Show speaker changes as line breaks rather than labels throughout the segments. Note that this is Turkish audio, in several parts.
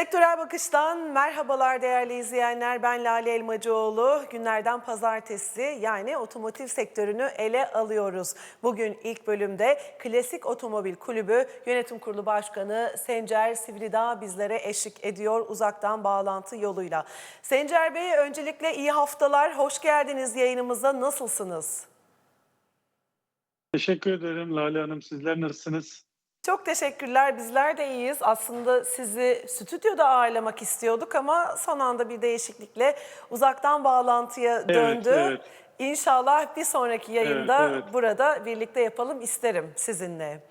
Sektörel Bakış'tan merhabalar değerli izleyenler. Ben Lale Elmacıoğlu. Günlerden pazartesi yani otomotiv sektörünü ele alıyoruz. Bugün ilk bölümde Klasik Otomobil Kulübü Yönetim Kurulu Başkanı Sencer Sivridağ bizlere eşlik ediyor uzaktan bağlantı yoluyla. Sencer Bey öncelikle iyi haftalar. Hoş geldiniz yayınımıza. Nasılsınız?
Teşekkür ederim Lale Hanım. Sizler nasılsınız?
Çok teşekkürler. Bizler de iyiyiz. Aslında sizi stüdyoda ağırlamak istiyorduk ama son anda bir değişiklikle uzaktan bağlantıya döndü.
evet.
İnşallah bir sonraki yayında
Evet, evet.
burada birlikte yapalım isterim sizinle.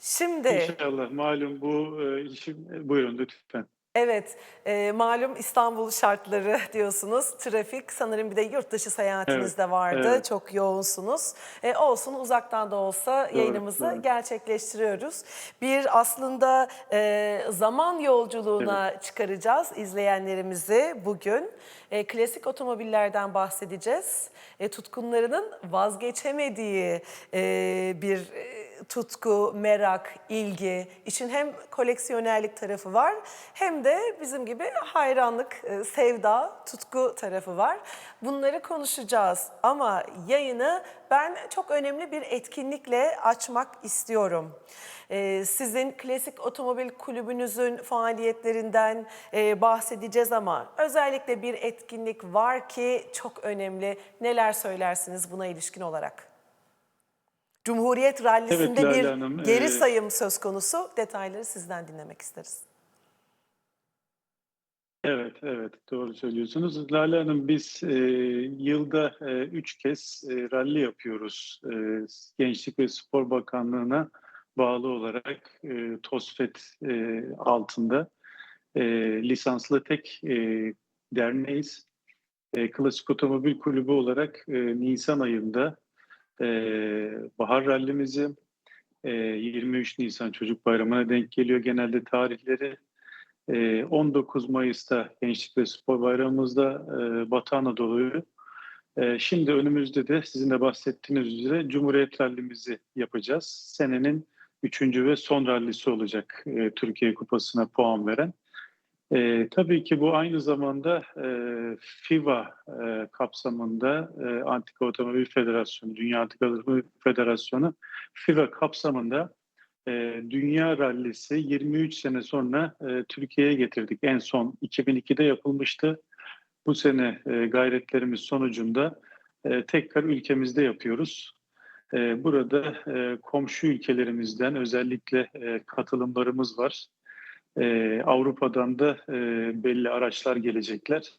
Şimdi
İnşallah. Malum bu e, işim. e, Buyurun lütfen.
Evet e, malum İstanbul şartları diyorsunuz. Trafik sanırım bir de yurt dışı seyahatiniz
Evet,
de vardı.
evet.
Çok yoğunsunuz. E, olsun uzaktan da olsa
Doğru,
yayınımızı
doğru.
gerçekleştiriyoruz. Bir aslında e, zaman yolculuğuna çıkaracağız izleyenlerimizi bugün. E, klasik otomobillerden bahsedeceğiz. E, tutkunlarının vazgeçemediği e, bir e, tutku, merak, ilgi. İşin hem koleksiyonerlik tarafı var hem de bizim gibi hayranlık, e, sevda, tutku tarafı var. Bunları konuşacağız ama yayını ben çok önemli bir etkinlikle açmak istiyorum. Ee, sizin Klasik Otomobil Kulübünüzün faaliyetlerinden e, bahsedeceğiz ama özellikle bir etkinlik var ki çok önemli. Neler söylersiniz buna ilişkin olarak? Cumhuriyet Rallisi'nde
Evet,
bir
Hanım,
geri
e,
sayım söz konusu. Detayları sizden dinlemek isteriz.
Evet, evet. Doğru söylüyorsunuz. Lale Hanım biz e, yılda e, üç kez e, ralli yapıyoruz. E, Gençlik ve Spor Bakanlığı'na bağlı olarak e, TOSFET e, altında e, lisanslı tek e, derneğiz. E, Klasik Otomobil Kulübü olarak e, Nisan ayında e, Bahar Rallimizi e, 23 Nisan Çocuk Bayramı'na denk geliyor genelde tarihleri. E, 19 Mayıs'ta Gençlik ve Spor Bayramımızda e, Batı Anadolu'yu e, şimdi önümüzde de sizin de bahsettiğiniz üzere Cumhuriyet Rallimizi yapacağız. Senenin üçüncü ve son rallisi olacak e, Türkiye Kupası'na puan veren. E, tabii ki bu aynı zamanda e, FIVA e, kapsamında e, Antika Otomobil Federasyonu, Dünya Antika Otomobil Federasyonu FIVA kapsamında e, Dünya Rallisi 23 sene sonra e, Türkiye'ye getirdik. En son 2002'de yapılmıştı. Bu sene e, gayretlerimiz sonucunda e, tekrar ülkemizde yapıyoruz. E, burada e, komşu ülkelerimizden özellikle e, katılımlarımız var. Ee, Avrupa'dan da e, belli araçlar gelecekler.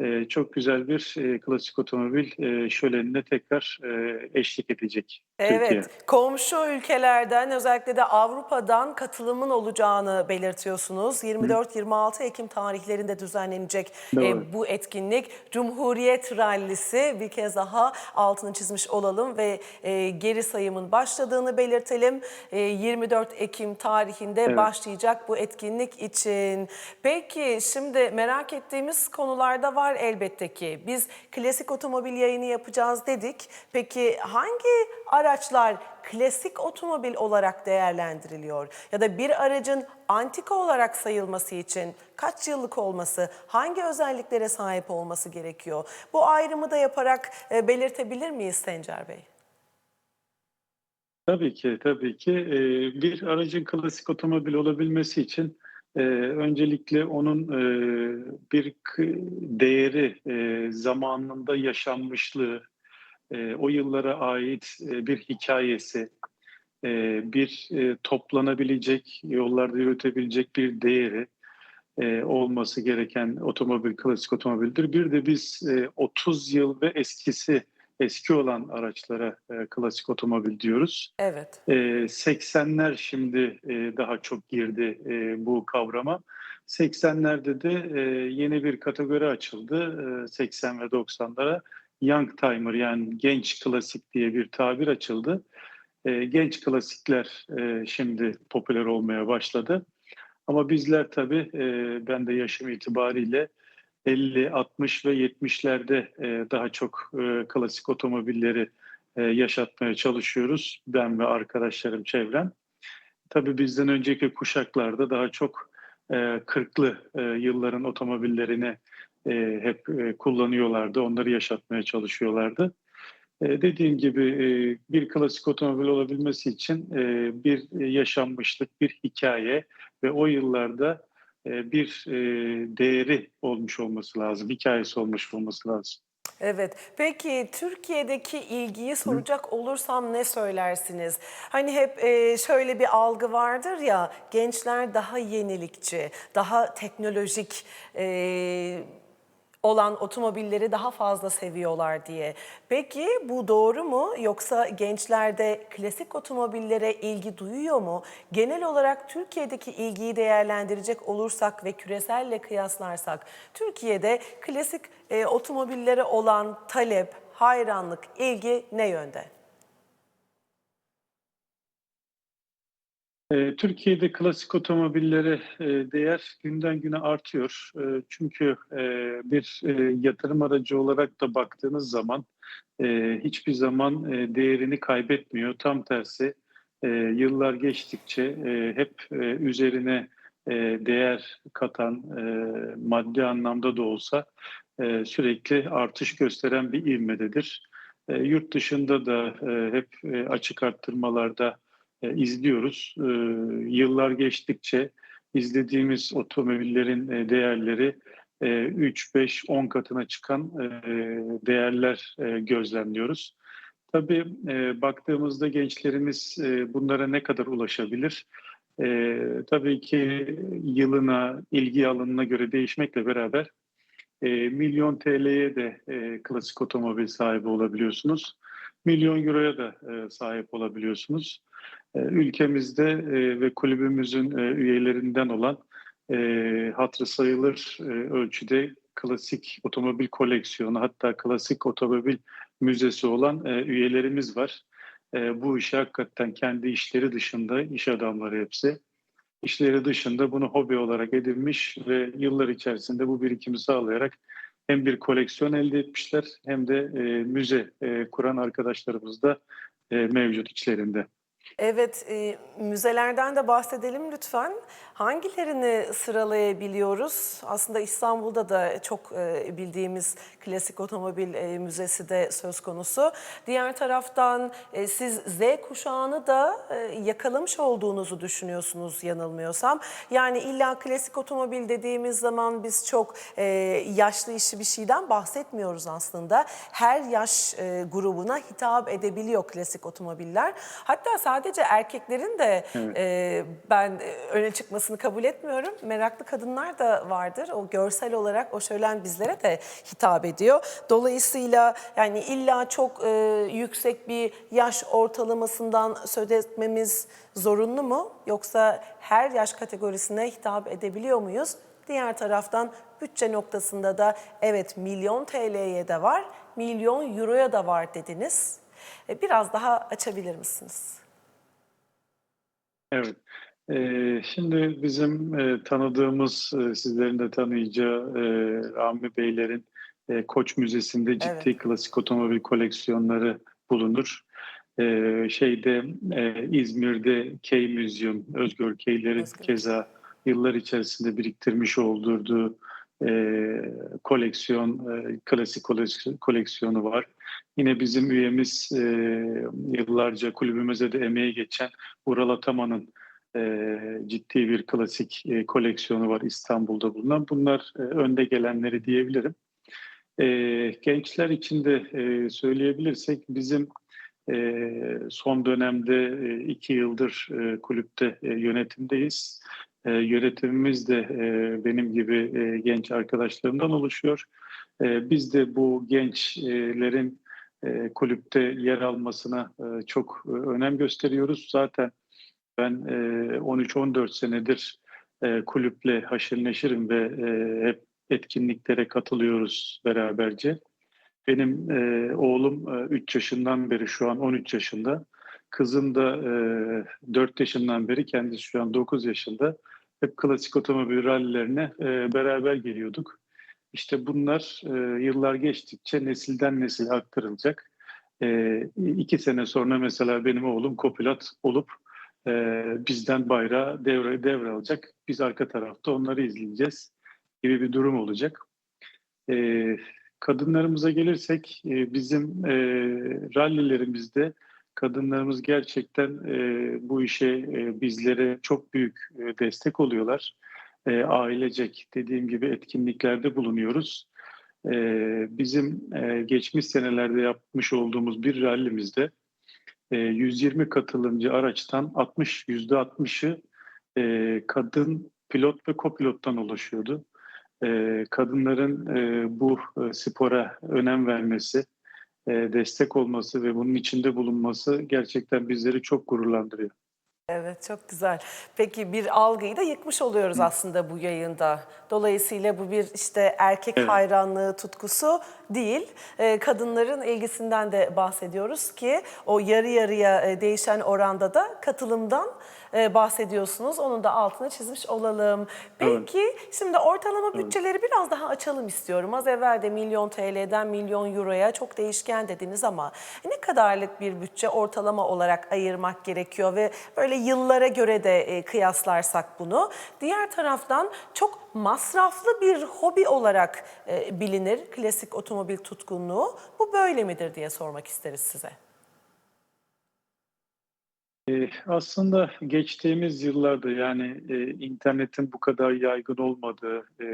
E, çok güzel bir e, klasik otomobil e, şölenine tekrar e, eşlik edecek Türkiye.
Evet, komşu ülkelerden özellikle de Avrupa'dan katılımın olacağını belirtiyorsunuz. 24-26 Ekim tarihlerinde düzenlenecek e, bu etkinlik. Cumhuriyet Rallisi bir kez daha altını çizmiş olalım ve e, geri sayımın başladığını belirtelim. E, 24 Ekim tarihinde
Evet.
başlayacak bu etkinlik için. Peki şimdi merak ettiğimiz konularda var elbette ki. Biz klasik otomobil yayını yapacağız dedik. Peki hangi araçlar klasik otomobil olarak değerlendiriliyor? Ya da bir aracın antika olarak sayılması için kaç yıllık olması, hangi özelliklere sahip olması gerekiyor? Bu ayrımı da yaparak e, belirtebilir miyiz Sencer Bey?
Tabii ki, tabii ki. Ee, bir aracın klasik otomobil olabilmesi için e, öncelikle onun e, bir değeri, e, zamanında yaşanmışlığı, e, o yıllara ait e, bir hikayesi, e, bir e, toplanabilecek, yollarda yürütebilecek bir değeri e, olması gereken otomobil klasik otomobildir. Bir de biz e, 30 yıl ve eskisi eski olan araçlara e, klasik otomobil diyoruz.
Evet.
E, 80'ler şimdi e, daha çok girdi e, bu kavrama. 80'lerde de e, yeni bir kategori açıldı e, 80 ve 90'lara. Young Timer yani genç klasik diye bir tabir açıldı. E, genç klasikler e, şimdi popüler olmaya başladı. Ama bizler tabii e, ben de yaşım itibariyle 50, 60 ve 70'lerde e, daha çok e, klasik otomobilleri e, yaşatmaya çalışıyoruz. Ben ve arkadaşlarım, çevrem. Tabii bizden önceki kuşaklarda daha çok e, 40'lı e, yılların otomobillerini e, hep e, kullanıyorlardı. Onları yaşatmaya çalışıyorlardı. E, dediğim gibi e, bir klasik otomobil olabilmesi için e, bir yaşanmışlık, bir hikaye ve o yıllarda e, bir e, değeri olmuş olması lazım, hikayesi olmuş olması lazım.
Evet. Peki Türkiye'deki ilgiyi soracak olursam ne söylersiniz? Hani hep e, şöyle bir algı vardır ya, gençler daha yenilikçi, daha teknolojik e, olan otomobilleri daha fazla seviyorlar diye. Peki bu doğru mu? Yoksa gençler de klasik otomobillere ilgi duyuyor mu? Genel olarak Türkiye'deki ilgiyi değerlendirecek olursak ve küreselle kıyaslarsak, Türkiye'de klasik e, otomobillere olan talep, hayranlık, ilgi ne yönde?
Türkiye'de klasik otomobillere e, değer günden güne artıyor. E, çünkü e, bir e, yatırım aracı olarak da baktığınız zaman hiçbir zaman değerini kaybetmiyor. Tam tersi yıllar geçtikçe hep üzerine değer katan maddi anlamda da olsa sürekli artış gösteren bir ivmededir. Yurt dışında da hep açık arttırmalarda e, izliyoruz. E, yıllar geçtikçe izlediğimiz otomobillerin e, değerleri e, 3, 5, 10 katına çıkan e, değerler e, gözlemliyoruz. Tabii e, baktığımızda gençlerimiz e, bunlara ne kadar ulaşabilir? E, tabii ki yılına, ilgi alanına göre değişmekle beraber e, milyon TL'ye de e, klasik otomobil sahibi olabiliyorsunuz. Milyon euroya da e, sahip olabiliyorsunuz. E, ülkemizde e, ve kulübümüzün e, üyelerinden olan hatırı sayılır ölçüde klasik otomobil koleksiyonu hatta klasik otomobil müzesi olan üyelerimiz var. Bu işi hakikaten kendi işleri dışında iş adamları hepsi işleri dışında bunu hobi olarak edinmiş ve yıllar içerisinde bu birikimi sağlayarak hem bir koleksiyon elde etmişler hem de müze kuran arkadaşlarımız da mevcut içlerinde.
Evet, e, müzelerden de bahsedelim lütfen. Hangilerini sıralayabiliyoruz? Aslında İstanbul'da da çok e, bildiğimiz klasik otomobil e, müzesi de söz konusu. Diğer taraftan e, siz Z kuşağını da e, yakalamış olduğunuzu düşünüyorsunuz yanılmıyorsam. Yani illa klasik otomobil dediğimiz zaman biz çok e, yaşlı işi bir şeyden bahsetmiyoruz aslında. Her yaş e, grubuna hitap edebiliyor klasik otomobiller. Hatta sadece erkeklerin de
Evet.
e, ben e, öne çıkmasını kabul etmiyorum. Meraklı kadınlar da vardır. O görsel olarak o şölen bizlere de hitap ediyor. Dolayısıyla yani illa çok e, yüksek bir yaş ortalamasından söz etmemiz zorunlu mu? Yoksa her yaş kategorisine hitap edebiliyor muyuz? Diğer taraftan bütçe noktasında da evet milyon TL'ye de var, milyon euroya da var dediniz. E, Biraz daha açabilir misiniz?
Evet. Ee, şimdi bizim e, tanıdığımız, e, sizlerin de tanıyacağı e, Rami Beylerin e, Koç Müzesi'nde ciddi
Evet.
klasik otomobil koleksiyonları bulunur. Ee, şeyde e, İzmir'de K Museum, Özgür K'lerin
Özgür.
keza yıllar içerisinde biriktirmiş olduğu e, koleksiyon, e, klasik koleksiyon- koleksiyonu var. Yine bizim üyemiz e, yıllarca kulübümüze de emeği geçen Ural Ataman'ın e, ciddi bir klasik e, koleksiyonu var İstanbul'da bulunan. Bunlar e, önde gelenleri diyebilirim. E, gençler için de e, söyleyebilirsek bizim e, son dönemde e, iki yıldır e, kulüpte e, yönetimdeyiz. E, yönetimimiz de e, benim gibi e, genç arkadaşlarımdan oluşuyor. E, biz de bu gençlerin e, kulüpte yer almasına e, çok e, önem gösteriyoruz. Zaten ben e, 13-14 senedir kulüple haşır neşirim ve hep etkinliklere katılıyoruz beraberce. Benim oğlum e, 3 yaşından beri şu an 13 yaşında. Kızım da e, 4 yaşından beri kendisi şu an 9 yaşında. Hep klasik otomobil rallilerine beraber geliyorduk. İşte bunlar e, yıllar geçtikçe nesilden nesile aktarılacak. E, iki sene sonra mesela benim oğlum kopilot olup e, bizden bayrağı devre devralacak. Biz arka tarafta onları izleyeceğiz gibi bir durum olacak. E, kadınlarımıza gelirsek e, bizim e, rallilerimizde kadınlarımız gerçekten e, bu işe e, bizlere çok büyük e, destek oluyorlar. E, ailecek dediğim gibi etkinliklerde bulunuyoruz. E, bizim e, geçmiş senelerde yapmış olduğumuz bir rallimizde e, 120 katılımcı araçtan 60 yüzde 60'ı e, kadın pilot ve kopilottan oluşuyordu. E, kadınların e, bu e, spora önem vermesi, e, destek olması ve bunun içinde bulunması gerçekten bizleri çok gururlandırıyor.
Evet çok güzel. Peki bir algıyı da yıkmış oluyoruz aslında bu yayında. Dolayısıyla bu bir işte erkek
Evet.
hayranlığı tutkusu değil. Ee, kadınların ilgisinden de bahsediyoruz ki o yarı yarıya e, değişen oranda da katılımdan e, bahsediyorsunuz. Onun da altını çizmiş olalım. Peki şimdi ortalama bütçeleri biraz daha açalım istiyorum. Az evvel de milyon TL'den milyon euroya çok değişken dediniz ama ne kadarlık bir bütçe ortalama olarak ayırmak gerekiyor ve böyle yıllara göre de e, kıyaslarsak bunu. Diğer taraftan çok masraflı bir hobi olarak e, bilinir klasik otomobil tutkunluğu. Bu böyle midir diye sormak isteriz size.
Ee, Aslında geçtiğimiz yıllarda yani e, internetin bu kadar yaygın olmadığı e,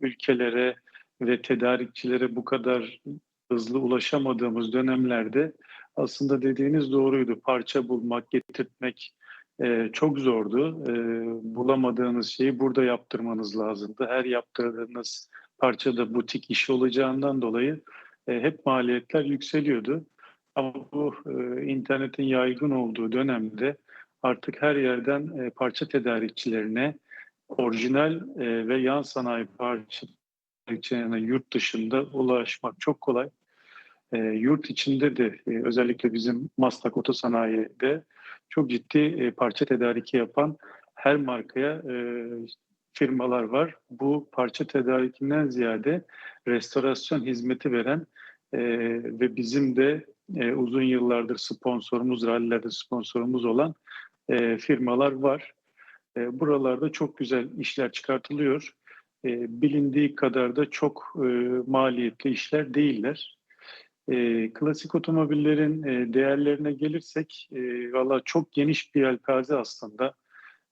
ülkelere ve tedarikçilere bu kadar hızlı ulaşamadığımız dönemlerde aslında dediğiniz doğruydu. Parça bulmak, getirtmek e, çok zordu. Bulamadığınız şeyi burada yaptırmanız lazımdı. Her yaptırdığınız parçada butik işi olacağından dolayı hep maliyetler yükseliyordu. Ama bu e, internetin yaygın olduğu dönemde artık her yerden e, parça tedarikçilerine orijinal e, ve yan sanayi parça tedarikçilerine yurt dışında ulaşmak çok kolay. E, yurt içinde de e, özellikle bizim Maslak Otosanayi'de çok ciddi e, parça tedariki yapan her markaya e, firmalar var. Bu parça tedarikinden ziyade restorasyon hizmeti veren e, ve bizim de e, uzun yıllardır sponsorumuz, rallilerde sponsorumuz olan e, firmalar var. E, buralarda çok güzel işler çıkartılıyor. E, bilindiği kadar da çok e, maliyetli işler değiller. E, klasik otomobillerin e, değerlerine gelirsek, e, valla çok geniş bir yelpaze aslında.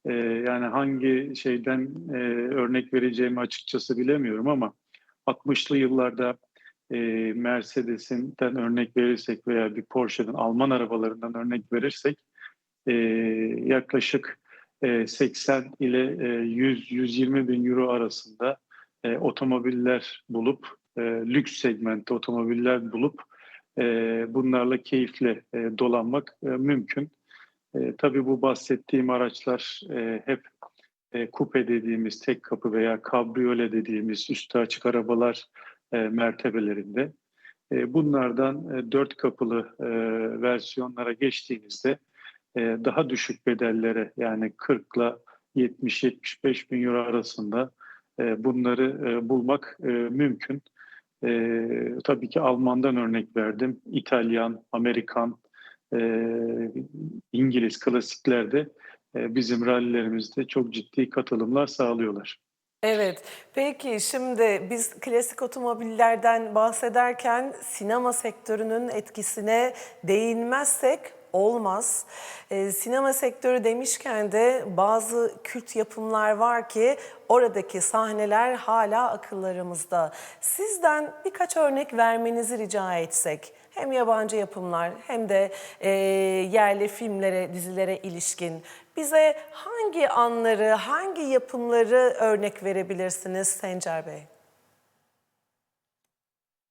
E, yani hangi şeyden e, örnek vereceğimi açıkçası bilemiyorum ama 60'lı yıllarda e, Mercedes'inden örnek verirsek veya bir Porsche'den Alman arabalarından örnek verirsek e, yaklaşık e, 80 ile e, 100-120 bin euro arasında e, otomobiller bulup e, lüks segmentte otomobiller bulup e, bunlarla keyifle e, dolanmak e, mümkün. E, tabii bu bahsettiğim araçlar e, hep e, dediğimiz tek kapı veya kabriyole dediğimiz üstü açık arabalar e, mertebelerinde. E, bunlardan e, dört kapılı versiyonlara geçtiğinizde daha düşük bedellere yani 40 ile 70-75 bin euro arasında bunları bulmak mümkün. Tabii ki Alman'dan örnek verdim. İtalyan, Amerikan, İngiliz klasiklerde bizim rallilerimizde çok ciddi katılımlar sağlıyorlar.
Evet. Peki şimdi biz klasik otomobillerden bahsederken sinema sektörünün etkisine değinmezsek olmaz. Ee, sinema sektörü demişken de bazı kült yapımlar var ki oradaki sahneler hala akıllarımızda. Sizden birkaç örnek vermenizi rica etsek hem yabancı yapımlar hem de e, yerli filmlere, dizilere ilişkin bize hangi anları, hangi yapımları örnek verebilirsiniz Sencer Bey?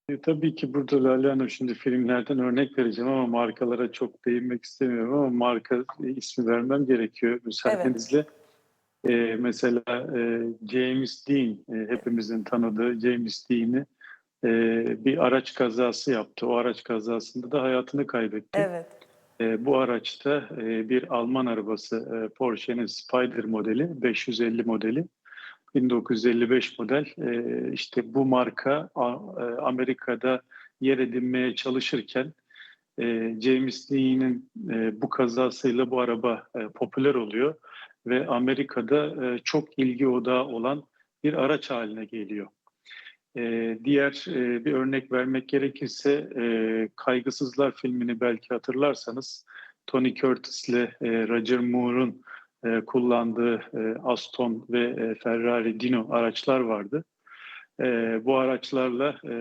E, tabii ki burada Lale Hanım şimdi filmlerden örnek vereceğim ama markalara çok değinmek istemiyorum ama marka e, ismi vermem gerekiyor müsaadenizle. E, mesela e, James Dean, e, hepimizin tanıdığı James Dean'i e, bir araç kazası yaptı. O araç kazasında da hayatını kaybetti.
Evet.
E, bu araçta e, bir Alman arabası e, Porsche'nin Spider modeli, 550 modeli. 1955 model e, işte bu marka e, Amerika'da yer edinmeye çalışırken James Lee'nin e, bu kazasıyla bu araba popüler oluyor ve Amerika'da çok ilgi odağı olan bir araç haline geliyor. E, diğer e, bir örnek vermek gerekirse e, Kaygısızlar filmini belki hatırlarsanız Tony Curtis'le e, Roger Moore'un e, kullandığı e, Aston ve e, Ferrari Dino araçlar vardı. E, bu araçlarla e,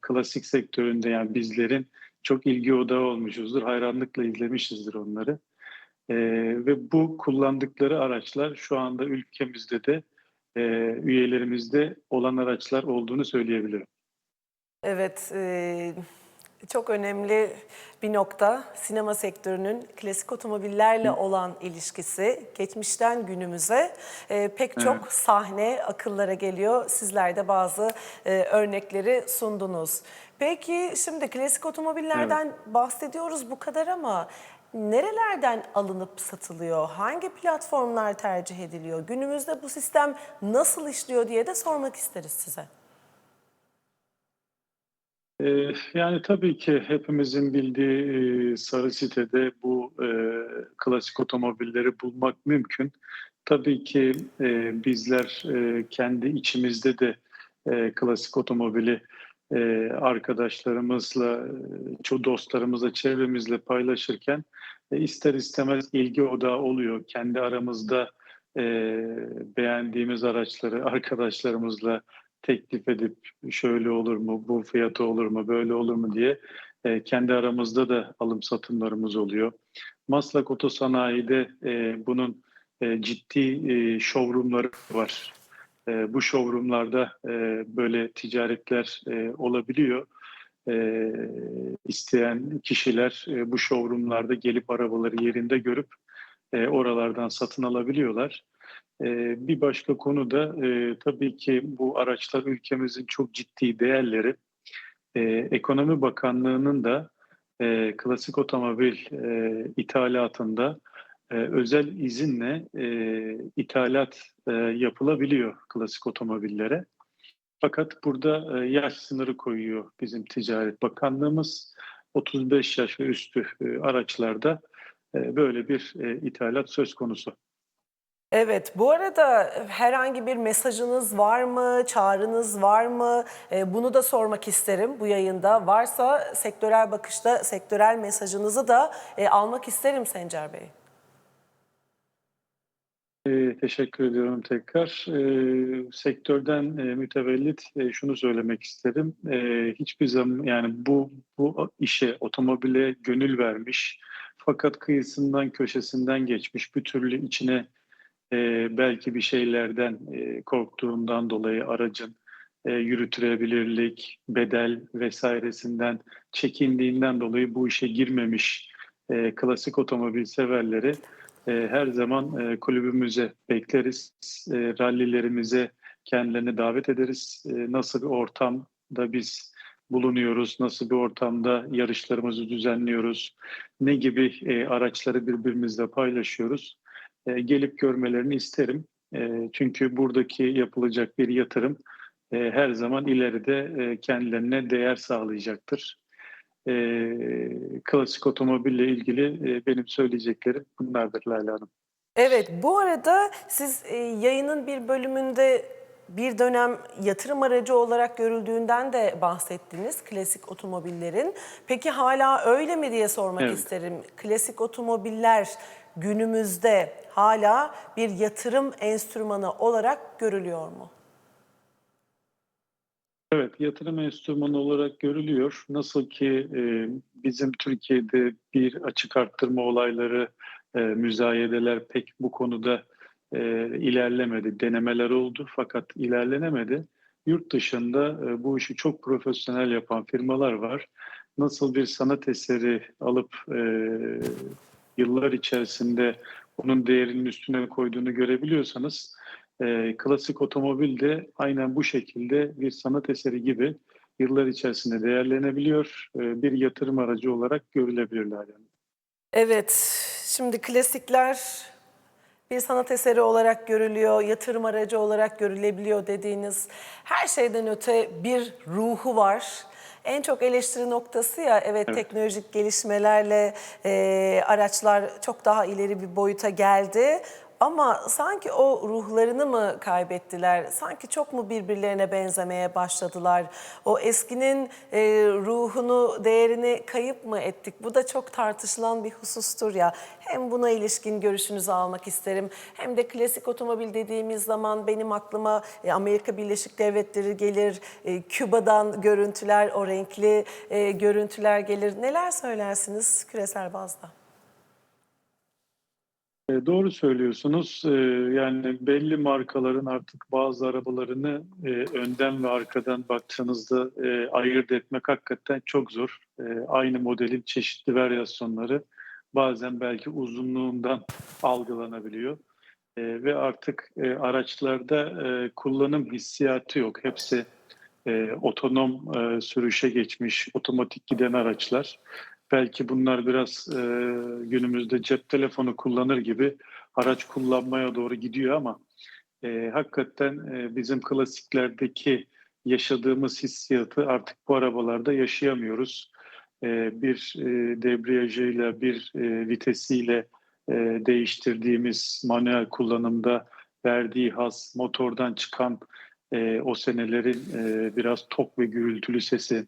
klasik sektöründe yani bizlerin çok ilgi odağı olmuşuzdur. Hayranlıkla izlemişizdir onları. E, ve bu kullandıkları araçlar şu anda ülkemizde de e, üyelerimizde olan araçlar olduğunu söyleyebilirim.
Evet, e, çok önemli bir nokta sinema sektörünün klasik otomobillerle olan ilişkisi. Geçmişten günümüze e, pek çok sahne akıllara geliyor. Sizler de bazı e, örnekleri sundunuz. Peki şimdi klasik otomobillerden bahsediyoruz bu kadar ama nerelerden alınıp satılıyor? Hangi platformlar tercih ediliyor? Günümüzde bu sistem nasıl işliyor diye de sormak isteriz size.
Ee, Yani tabii ki hepimizin bildiği e, sarı sitede bu e, klasik otomobilleri bulmak mümkün. Tabii ki e, bizler kendi içimizde de klasik otomobili e, arkadaşlarımızla, e, çoğu dostlarımızla, çevremizle paylaşırken e, ister istemez ilgi odağı oluyor. Kendi aramızda e, beğendiğimiz araçları arkadaşlarımızla teklif edip şöyle olur mu, bu fiyatı olur mu, böyle olur mu diye e, kendi aramızda da alım satımlarımız oluyor. Maslak Otosanayi'de e, bunun e, ciddi e, showroomları var. E, bu showroomlarda e, böyle ticaretler e, olabiliyor. E, isteyen kişiler e, bu showroomlarda gelip arabaları yerinde görüp e, oralardan satın alabiliyorlar. Ee, Bir başka konu da e, tabii ki bu araçlar ülkemizin çok ciddi değerleri. Ee, Ekonomi Bakanlığı'nın da e, klasik otomobil e, ithalatında e, özel izinle e, ithalat e, yapılabiliyor klasik otomobillere. Fakat burada e, yaş sınırı koyuyor bizim Ticaret Bakanlığımız. 35 yaş ve üstü e, araçlarda e, böyle bir e, ithalat söz konusu.
Evet, bu arada herhangi bir mesajınız var mı, çağrınız var mı? Ee, bunu da sormak isterim bu yayında. Varsa sektörel bakışta sektörel mesajınızı da e, almak isterim Sencer Bey.
Ee, teşekkür ediyorum tekrar. Ee, sektörden e, mütevellit e, şunu söylemek isterim. Ee, hiçbir zaman yani bu bu işe otomobile gönül vermiş fakat kıyısından köşesinden geçmiş bir türlü içine e, belki bir şeylerden e, korktuğundan dolayı aracın e, yürütülebilirlik, bedel vesairesinden çekindiğinden dolayı bu işe girmemiş e, klasik otomobil severleri e, her zaman e, kulübümüze bekleriz. E, rallilerimize kendilerini davet ederiz. E, nasıl bir ortamda biz bulunuyoruz, nasıl bir ortamda yarışlarımızı düzenliyoruz, ne gibi e, araçları birbirimizle paylaşıyoruz. Gelip görmelerini isterim. Çünkü buradaki yapılacak bir yatırım her zaman ileride kendilerine değer sağlayacaktır. E, klasik otomobille ilgili e, benim söyleyeceklerim bunlardır Lale Hanım.
Evet, bu arada siz e, yayının bir bölümünde bir dönem yatırım aracı olarak görüldüğünden de bahsettiniz klasik otomobillerin. Peki hala öyle mi diye sormak
Evet.
isterim. Klasik otomobiller günümüzde hala bir yatırım enstrümanı olarak görülüyor mu?
Evet, yatırım enstrümanı olarak görülüyor. Nasıl ki e, bizim Türkiye'de bir açık arttırma olayları, e, müzayedeler pek bu konuda e, ilerlemedi. Denemeler oldu fakat ilerlenemedi. Yurt dışında e, bu işi çok profesyonel yapan firmalar var. Nasıl bir sanat eseri alıp e, yıllar içerisinde onun değerinin üstüne koyduğunu görebiliyorsanız e, klasik otomobil de aynen bu şekilde bir sanat eseri gibi yıllar içerisinde değerlenebiliyor. E, bir yatırım aracı olarak görülebilirler yani.
Evet, şimdi klasikler bir sanat eseri olarak görülüyor, yatırım aracı olarak görülebiliyor dediğiniz her şeyden öte bir ruhu var. En çok eleştiri noktası ya evet, teknolojik gelişmelerle e, araçlar çok daha ileri bir boyuta geldi. Ama sanki o ruhlarını mı kaybettiler? Sanki çok mu birbirlerine benzemeye başladılar? O eskinin e, ruhunu, değerini kayıp mı ettik? Bu da çok tartışılan bir husustur ya. Hem buna ilişkin görüşünüzü almak isterim. Hem de klasik otomobil dediğimiz zaman benim aklıma e, Amerika Birleşik Devletleri gelir. e, Küba'dan görüntüler, o renkli e, görüntüler gelir. Neler söylersiniz küresel bazda?
E, Doğru söylüyorsunuz. E, Yani belli markaların artık bazı arabalarını e, önden ve arkadan baktığınızda ayırt etmek hakikaten çok zor. Aynı modelin çeşitli varyasyonları bazen belki uzunluğundan algılanabiliyor. Ve artık araçlarda kullanım hissiyatı yok. Hepsi otonom sürüşe geçmiş, otomatik giden araçlar. Belki bunlar biraz e, günümüzde cep telefonu kullanır gibi araç kullanmaya doğru gidiyor ama e, hakikaten e, bizim klasiklerdeki yaşadığımız hissiyatı artık bu arabalarda yaşayamıyoruz. E, bir e, debriyajıyla, bir e, vitesiyle e, değiştirdiğimiz manuel kullanımda verdiği haz, motordan çıkan e, o senelerin e, biraz tok ve gürültülü sesi,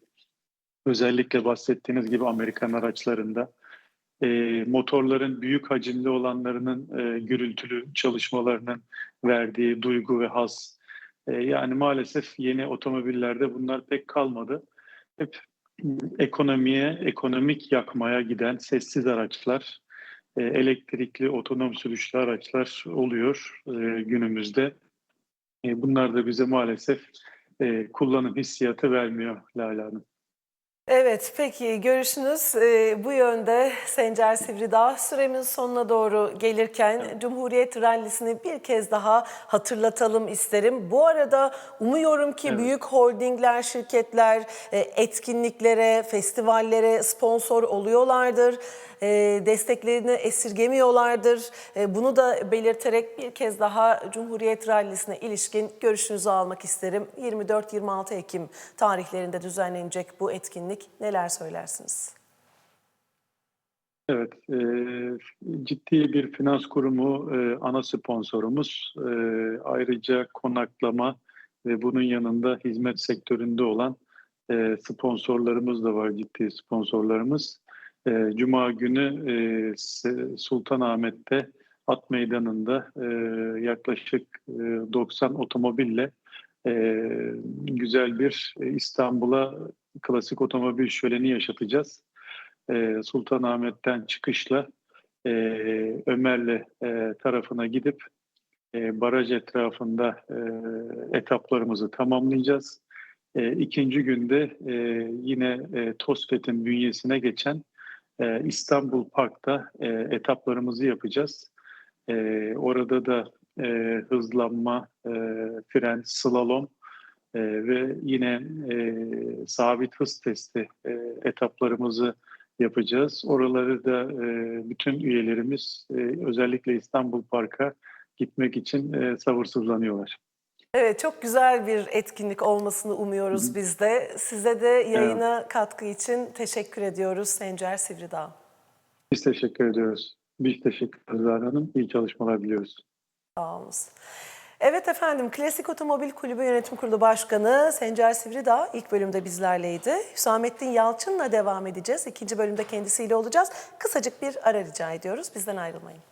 özellikle bahsettiğiniz gibi Amerikan araçlarında e, motorların büyük hacimli olanlarının e, gürültülü çalışmalarının verdiği duygu ve haz. E, yani maalesef yeni otomobillerde bunlar pek kalmadı. Hep ekonomiye, ekonomik yakmaya giden sessiz araçlar, e, elektrikli otonom sürüşlü araçlar oluyor e, günümüzde. E, bunlar da bize maalesef e, kullanım hissiyatı vermiyor Lale Hanım.
Evet, peki görüşünüz e, bu yönde Sencer Sivridağ. Süremiz sonuna doğru gelirken Cumhuriyet Rallisi'ni bir kez daha hatırlatalım isterim. Bu arada umuyorum ki
Evet.
büyük holdingler, şirketler e, etkinliklere, festivallere sponsor oluyorlardır. E, desteklerini esirgemiyorlardır. E, bunu da belirterek bir kez daha Cumhuriyet Rallisi'ne ilişkin görüşünüzü almak isterim. 24-26 Ekim tarihlerinde düzenlenecek bu etkinlik neler söylersiniz?
Evet, e, ciddi bir finans kurumu e, ana sponsorumuz. E, ayrıca konaklama ve bunun yanında hizmet sektöründe olan e, sponsorlarımız da var, ciddi sponsorlarımız. E, Cuma günü e, Sultanahmet'te At Meydanı'nda e, yaklaşık e, 90 otomobille e, güzel bir İstanbul'a klasik otomobil şöleni yaşatacağız e, Sultanahmet'ten çıkışla e, Ömerli e, tarafına gidip e, baraj etrafında e, etaplarımızı tamamlayacağız. E, ikinci günde yine TOSFET'in bünyesine geçen İstanbul Park'ta etaplarımızı yapacağız. Orada da hızlanma, fren, slalom e, ve yine e, sabit hız testi e, etaplarımızı yapacağız. Oraları da e, bütün üyelerimiz e, özellikle İstanbul Park'a gitmek için e, sabırsızlanıyorlar.
Evet çok güzel bir etkinlik olmasını umuyoruz biz de. Size de yayına katkı için teşekkür ediyoruz Sencer Sivridağ.
Biz teşekkür ediyoruz. Biz teşekkür ederiz Hanım. İyi çalışmalar diliyoruz.
Sağ olun. Evet efendim, Klasik Otomobil Kulübü Yönetim Kurulu Başkanı Sencer Sivridağ ilk bölümde bizlerleydi. Hüsamettin Yalçın'la devam edeceğiz. İkinci bölümde kendisiyle olacağız. Kısacık bir ara rica ediyoruz. Bizden ayrılmayın.